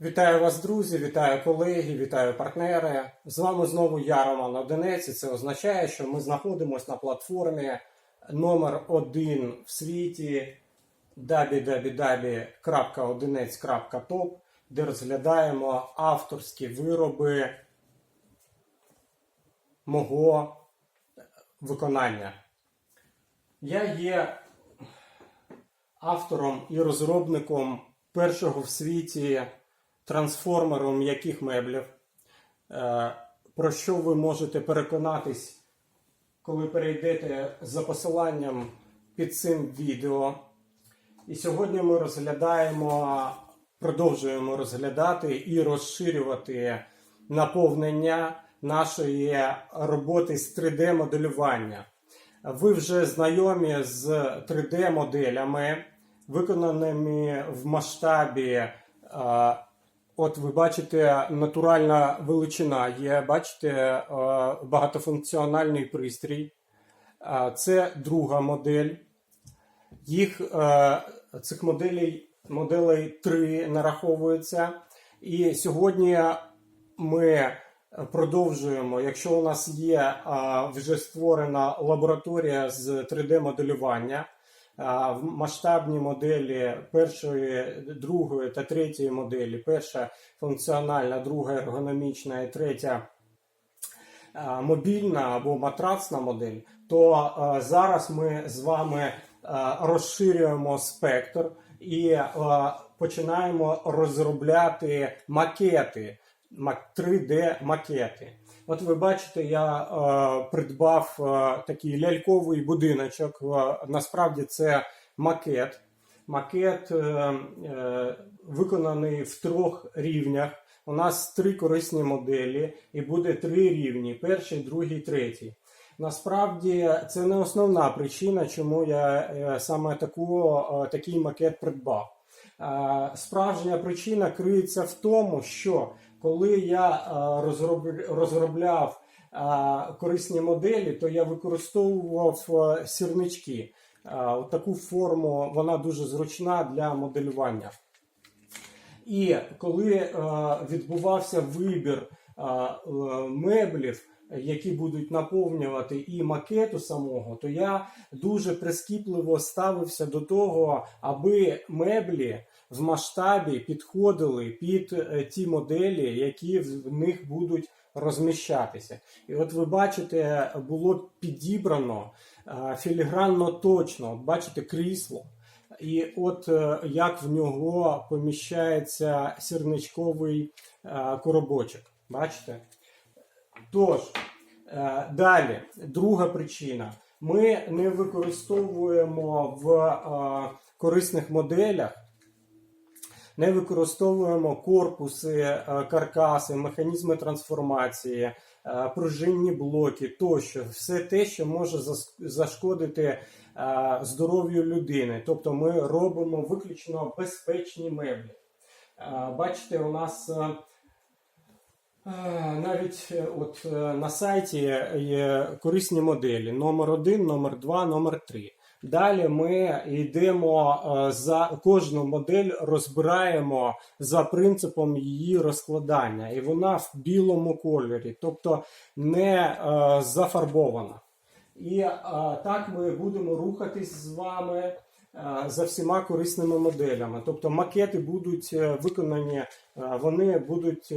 Вітаю вас, друзі, вітаю колеги, вітаю партнери. З вами знову я, Роман Одинець, і це означає, що ми знаходимося на платформі номер один в світі www.одинець.top, де розглядаємо авторські вироби мого виконання. Я є автором і розробником першого в світі трансформеру м'яких меблів, е, про що ви можете переконатись, коли перейдете за посиланням під цим відео. І сьогодні ми розглядаємо, продовжуємо розглядати і розширювати наповнення нашої роботи з 3D-моделювання. Ви вже знайомі з 3D-моделями, виконаними в масштабі. От ви бачите, натуральна величина є, бачите, е, багатофункціональний пристрій. Е, Це друга модель. Їх е, цих моделей, моделей три нараховується. І сьогодні ми продовжуємо. Якщо у нас є вже створена лабораторія з 3D-моделювання, е, в масштабній моделі першої, другої та третьої моделі, перша функціональна, друга ергономічна і третя мобільна або матрацна модель, то зараз ми з вами розширюємо спектр і починаємо розробляти макети, 3D макети. От ви бачите, я е, придбав е, такий ляльковий будиночок. Е, насправді це макет. Макет е, е, виконаний в трьох рівнях. У нас три корисні моделі, і буде три рівні: перший, другий, третій. Насправді це не основна причина, чому я е, саме таку, е, такий макет придбав. Справжня причина криється в тому, що коли я е, розробляв е, корисні моделі, то я використовував е, сірнички. Таку форму вона дуже зручна для моделювання. І коли відбувався вибір меблів, які будуть наповнювати і макету самого, то я дуже прискіпливо ставився до того, аби меблі в масштабі підходили під е, ті моделі, які в них будуть розміщатися. І от ви бачите, було підібрано е, філігранно точно. Бачите крісло. І от е, як в нього поміщається сірничковий коробочок. Бачите? Тож, далі, друга причина. Ми не використовуємо в корисних моделях, не використовуємо корпуси, е, каркаси, механізми трансформації, е, пружинні блоки тощо, все те, що може зашкодити е, здоров'ю людини. Тобто ми робимо виключно безпечні меблі. Бачите, у нас навіть от на сайті є корисні моделі номер 1, номер 2, номер 3. Далі ми йдемо е, за кожну модель, розбираємо за принципом її розкладання, і вона в білому кольорі, тобто не е, зафарбована. І е, так ми будемо рухатись з вами за всіма корисними моделями. Тобто макети будуть виконані, вони будуть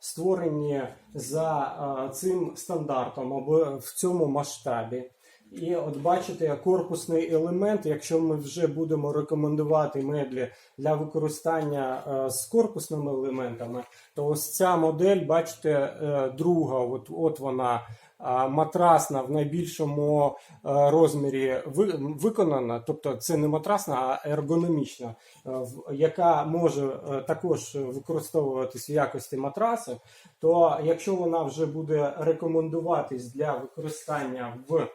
створені за цим стандартом або в цьому масштабі. І от бачите, корпусний елемент, якщо ми вже будемо рекомендувати меблі для використання е, з корпусними елементами, то ось ця модель, бачите, е, друга, от, от вона а, матрасна в найбільшому е, розмірі ви- виконана, тобто це не матрасна, а ергономічна, е, яка може е, також використовуватись в якості матраси, то якщо вона вже буде рекомендуватись для використання в е,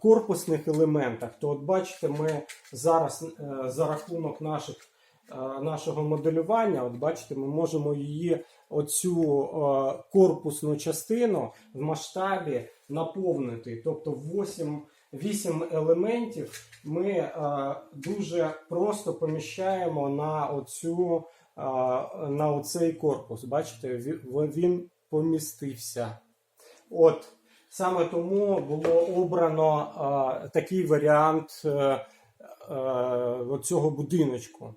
корпусних елементах, то от бачите, ми зараз е, за рахунок наших е, нашого моделювання, от бачите, ми можемо її оцю е, корпусну частину в масштабі наповнити. Тобто 8, 8 елементів ми е, дуже просто поміщаємо на оцю на оцей корпус. Бачите, він помістився. От саме тому було обрано а, такий варіант е, е, цього будиночку.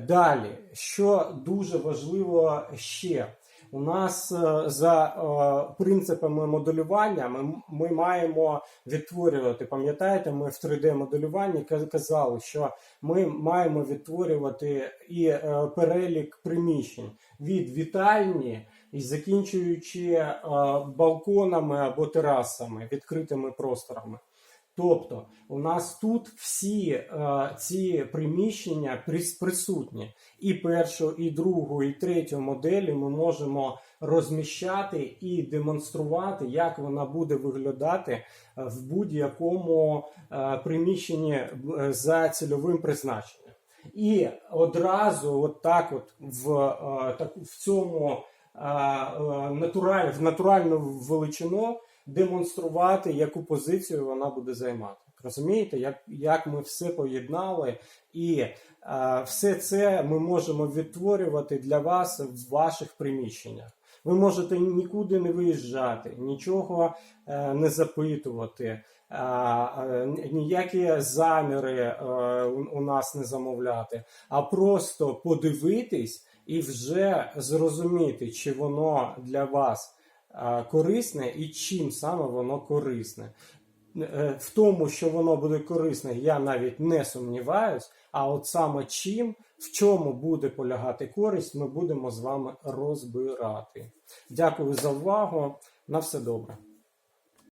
Далі, що дуже важливо ще, у нас е, за е, принципами моделювання ми, ми маємо відтворювати. Пам'ятаєте, ми в 3D-моделюванні казали, що ми маємо відтворювати і е, перелік приміщень від вітальні і закінчуючи е, балконами або терасами, відкритими просторами. Тобто, у нас тут всі е, ці приміщення присутні. І першу, і другу, і третю моделі ми можемо розміщати і демонструвати, як вона буде виглядати е, в будь-якому е, приміщенні е, за цільовим призначенням. І одразу, от так, от в, е, так, в цьому натураль, в натуральну величину демонструвати, яку позицію вона буде займати. Розумієте, як, як ми все поєднали, і е, все це ми можемо відтворювати для вас в ваших приміщеннях. Ви можете нікуди не виїжджати, нічого е, не запитувати, е, е, ніякі заміри е, у нас не замовляти, а просто подивитись і вже зрозуміти, чи воно для вас корисне і чим саме воно корисне. Е, В тому, що воно буде корисне, я навіть не сумніваюсь. А от саме чим, в чому буде полягати користь, ми будемо з вами розбирати. Дякую за увагу. На все добре.